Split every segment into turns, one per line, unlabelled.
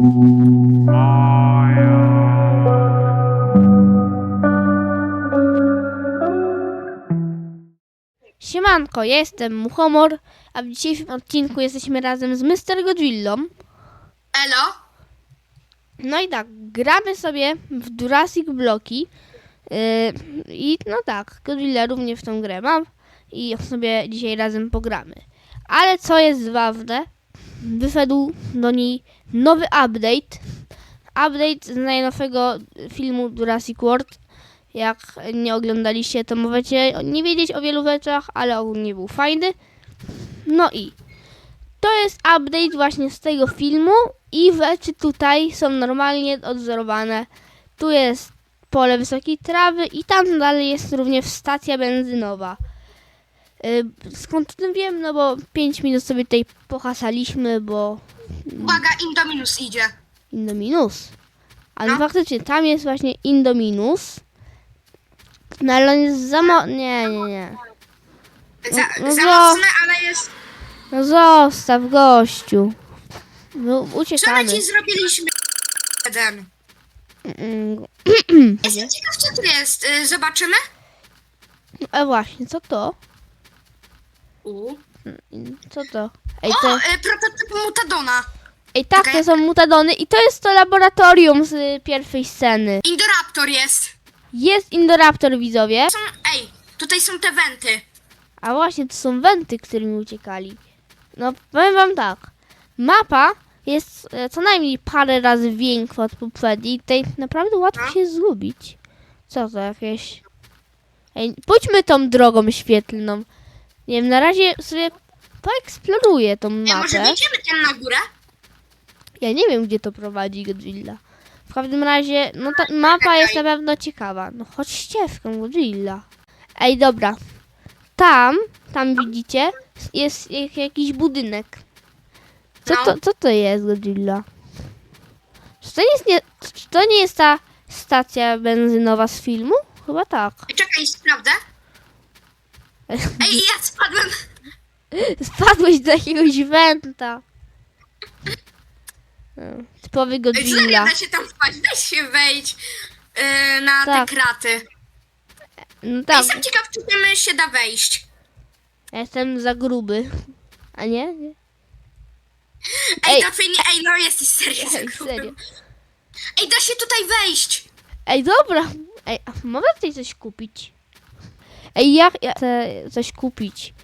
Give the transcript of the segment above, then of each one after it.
Siemanko, ja jestem Muchomor, a w dzisiejszym odcinku jesteśmy razem z Mr. Godzillą.
Elo?
No i tak, gramy sobie w Jurassic Bloki. Yy, I no tak, Godzilla również w tą grę mam i sobie dzisiaj razem pogramy. Ale co jest ważne, wyszedł do niej nowy update. Update z najnowszego filmu Jurassic World. Jak nie oglądaliście, to możecie nie wiedzieć o wielu rzeczach, ale ogólnie był fajny. No i to jest update właśnie z tego filmu i rzeczy tutaj są normalnie odzorowane. Tu jest pole wysokiej trawy i tam dalej jest również stacja benzynowa. Y, Skąd tym wiem? No bo 5 minut sobie tutaj pohasaliśmy, bo
Uwaga, Indominus idzie.
Indominus. Ale
No.
faktycznie tam jest właśnie Indominus. No ale on jest za mo... Nie, nie, nie.
Za,
no
za
za-
mocne, ale jest...
No zostaw gościu. No, uciekamy.
ci zrobiliśmy jeden. Jestem ciekaw, co to jest. Y, Zobaczymy?
A właśnie, co to?
U.
Co to? Ej,
O,
to,
y, prototyp Mutadona.
ej tak, to są mutadony i to jest to laboratorium z y, pierwszej sceny.
Indoraptor jest.
Jest Indoraptor, widzowie.
Są, ej, tutaj są te wenty.
A właśnie, to są wenty, którymi uciekali. No, powiem wam tak. Mapa jest e, co najmniej parę razy większa od poprzedniej. Tutaj naprawdę łatwo
No.
się zgubić. Co to jakieś... Ej, pójdźmy tą drogą świetlną. Nie wiem, na razie sobie poeksploruję tą
Ej, może
mapę.
wyjdziemy tam na górę?
Ja nie wiem, gdzie to prowadzi Godzilla. W każdym razie, no ta mapa jest na pewno ciekawa. No chodź ścieżką Godzilla. Ej, dobra. Tam, tam widzicie, jest jak- jakiś budynek. Co
No.
to, co to jest Godzilla? Czy to, jest nie, czy to nie jest ta stacja benzynowa z filmu? Chyba tak.
Czekaj, sprawdzę. Ej, ja spadłem.
Spadłeś do jakiegoś węta. No, Typowy
Ej, serio,
Godzilla.
da się tam wpaść. Weź się wejdź y, na
Tak.
te kraty.
No
Ej,
tak,
Jestem ciekaw, czy tam się da wejść.
ja jestem za gruby. A nie? nie?
Ej,
Ej.
fajnie, ej, no jesteś serio za
Ej,
gruby.
serio.
Ej, da się tutaj wejść.
Ej, dobra. Ej, a mogę tutaj coś kupić? Ej, ja ja chcę coś kupić.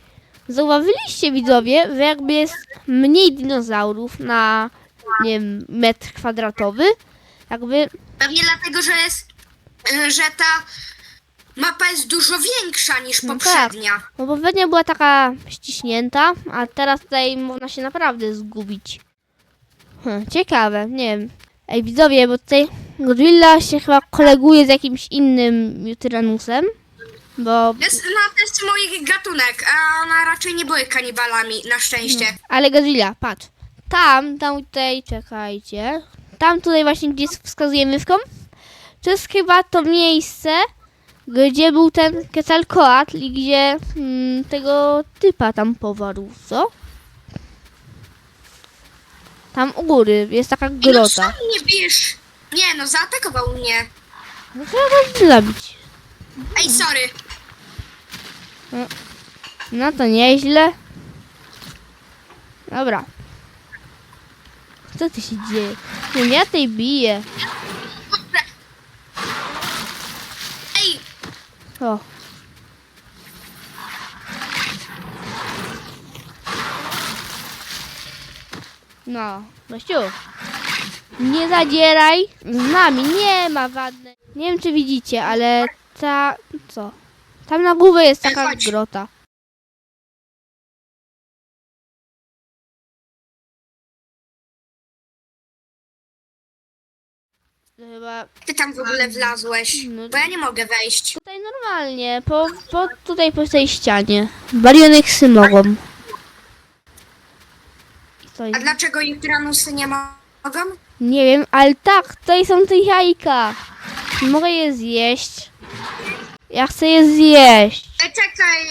Zauważyliście widzowie, że jakby jest mniej dinozaurów na, nie wiem, metr kwadratowy. Jakby,
Pewnie dlatego, że jest, y, że ta mapa jest dużo większa niż
No
poprzednia.
no poprzednia była taka ściśnięta, a teraz tutaj można się naprawdę zgubić. Hm, ciekawe, nie wiem. Ej, widzowie, bo tutaj Godzilla się chyba koleguje z jakimś innym Tyrannusem, bo
Jest, no, to jest mój gatunek, a one raczej nie były kanibalami, na szczęście.
Ale Godzilla, patrz. Tam, tam tutaj, czekajcie. Tam tutaj właśnie, gdzie wskazuje myszką, to jest chyba to miejsce, gdzie był ten Quetzalcoatl i gdzie mm, tego typa tam powarł, co? Tam u góry jest taka
no
grota.
sam nie bijesz. Nie, no zaatakował mnie.
No trzeba go zabić.
Ej, sorry.
No to nieźle. Dobra. Co tu się dzieje? Nie, ja tej biję.
Ej,
O. No, gościu. Nie zadzieraj. Z nami nie ma wadne. Nie wiem, czy widzicie, ale ta... Co? Tam na górze jest taka
Chodź.
grota. Chyba
ty tam w ogóle wlazłeś,
No.
bo ja nie mogę wejść.
Tutaj normalnie, po, po tutaj po tej ścianie. Barioneksy mogą. I co?
A dlaczego jutranusy nie mogą?
Nie wiem, ale tak, tutaj są te jajka. Mogę je zjeść. Ja chcę je zjeść.
Ej, czekaj,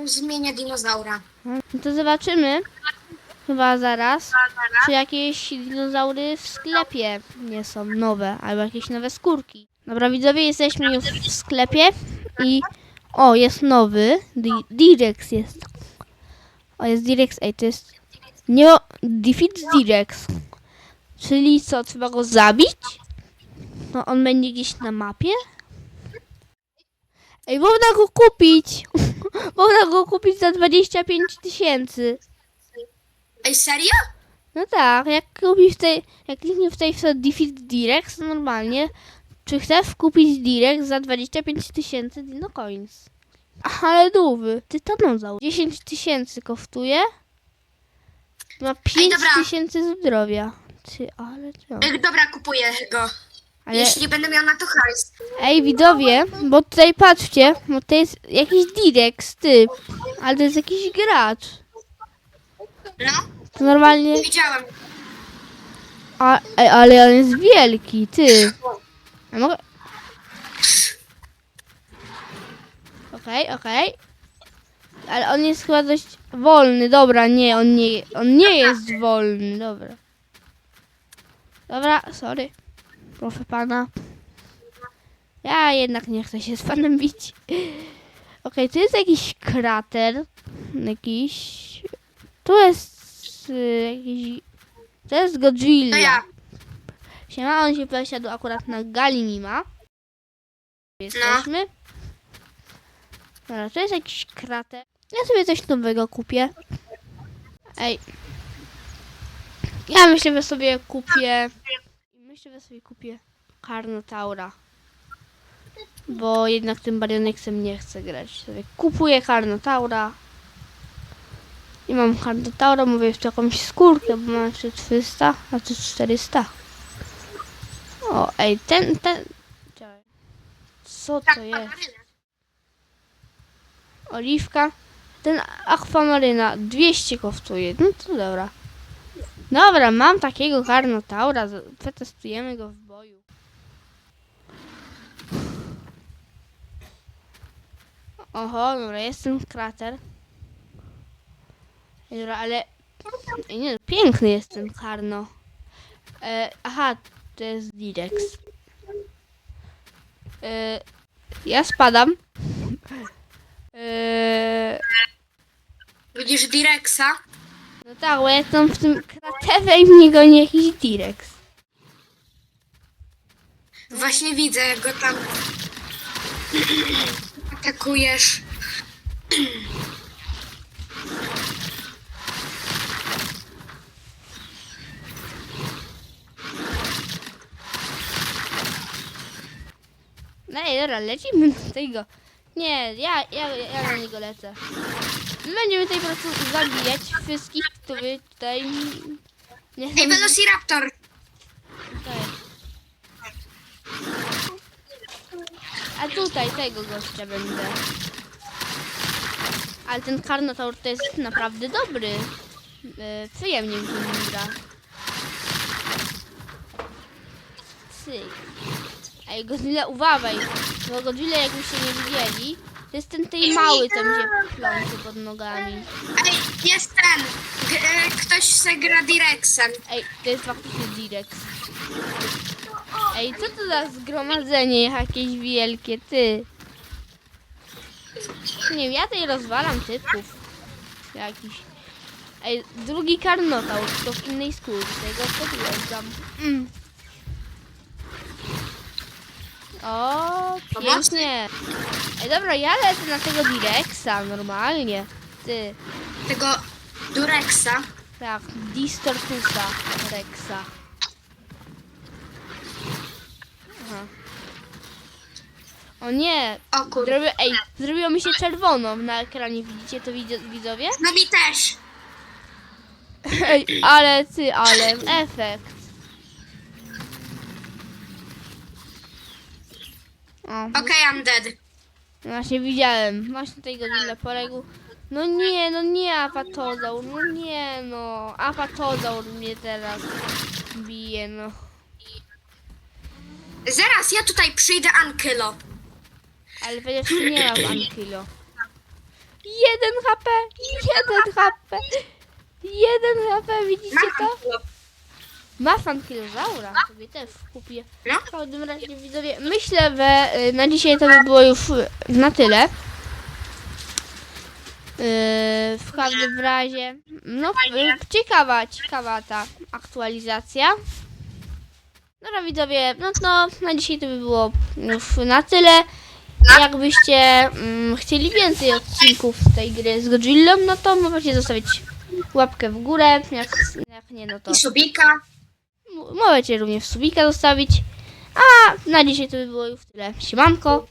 yy, zmienię dinozaura.
No to zobaczymy. chyba zaraz. Czy jakieś dinozaury w sklepie nie są nowe, albo jakieś nowe skórki. Dobra, widzowie, jesteśmy już w sklepie i o, jest nowy. Di- Direx jest. O, jest Direx, ej, to jest nie Defeat Direx. Czyli co, trzeba go zabić? No on będzie gdzieś na mapie? Ej, można go kupić! można go kupić za 25 tysięcy.
Ej, serio?
No tak, jak kupisz tej, jak klikniesz w tej w Defeat Direx, to normalnie, czy chcesz kupić Direx za 25 tysięcy Dino Coins? Ale dówy, tytanozaur. 10 tysięcy kosztuje. Ma 5
dobra.
tysięcy zdrowia. Ty, ale?
Ej, dobra, kupuję go.
Ale,
Jeśli będę miał na to hajs.
ej widzowie, bo tutaj patrzcie, bo to jest jakiś Direx, ty. Ale to jest jakiś gracz.
No,
To normalnie,
widziałem.
a, ej, ale on jest wielki, ty. Ja mogę... Okej, okej. Ale on jest chyba dość wolny. Dobra, nie, on nie, on nie jest wolny. Dobra. Dobra, sorry. Proszę pana. Ja jednak nie chcę się z panem bić. Okej, tu jest jakiś krater. Jakiś... Tu jest y, jakiś... To jest Godzilla.
To ja.
Siema, on się przesiadł akurat na Galimima. Jesteśmy. Dobra, to jest jakiś krater. Ja sobie coś nowego kupię. Ej. Ja myślę, że sobie kupię... Myślę, że sobie kupię Karnotaura. Bo jednak tym Barioneksem nie chcę grać. Sobie kupuję Karnotaura. I mam Karnotaura, mówię jeszcze jakąś skórkę, bo mam jeszcze 300, a tu 400. O, ej, ten, ten... Co
Tak,
to jest? Oliwka. Ten akwamaryna 200 kosztuje. No to dobra. Dobra, mam takiego karnotaura. z- Przetestujemy go w boju. Oho, dobra, jest ten krater. Dobra, ale... Nie, piękny jest ten karno. E, aha, to jest Direx. E, ja spadam. E,
Widzisz Direxa?
Ja jestem w tym kraterze i mnie goni jakiś Direx.
Właśnie widzę, jak go tam atakujesz.
No i dobra, lecimy do tego. Nie, ja, ja, ja na niego lecę. My będziemy tutaj po prostu zabijać wszystkich, którzy tutaj nie
Ej. Velociraptor!
Tutaj. A tutaj tego gościa będę. Ale ten Karnotaur to jest naprawdę dobry. E, przyjemnie mi się gra. Cyk. Ej, Godzilla, uważaj. Bo Godzilla, jakbyście nie widzieli, to jest ten tej mały, mi się plączy pod nogami.
Ej, jest ten! E, ktoś se gra Direxem.
Ej, to jest faktycznie Direx. Ej, co to za zgromadzenie jakieś wielkie, ty? Nie wiem, ja tutaj rozwalam typów. Jakiś. Ej, drugi karnotaur, to w innej skórze, tego podjeżdżam. Mm. O, pięknie. Ej, dobra, ja lecę na tego Direxa, normalnie. Ty.
Tego Durexa.
Tak, Distortusa Rexa. Aha. O nie!
O kurde.
Zrobię, ej, zrobiło mi się czerwono na ekranie, widzicie to widzo- widzowie?
No mi też.
Ej, ale ty, ale efekt.
Okej, I'm dead.
właśnie widziałem. Właśnie tej godziny poległ. No nie, no nie apatozaur, no nie no. Apatozaur mnie teraz bije, no.
Zaraz, ja tutaj przyjdę Ankylo.
Ale przecież nie ma Ankilo. Jeden HP! Jeden HP! Jeden HP, widzicie to? Ma fankilozaura, sobie też kupię.
No.
W każdym razie widzowie, myślę, że y, na dzisiaj to by było już na tyle. Y, W każdym razie, no ciekawa, ciekawa ta aktualizacja. Dobra widzowie, no to na dzisiaj to by było już na tyle. Jakbyście mm, chcieli więcej odcinków z tej gry z Godzillą, no to możecie zostawić łapkę w górę. Jak, jak nie, no to
I subika.
Możecie również subika zostawić. A na dzisiaj to by było już tyle. Siemanko.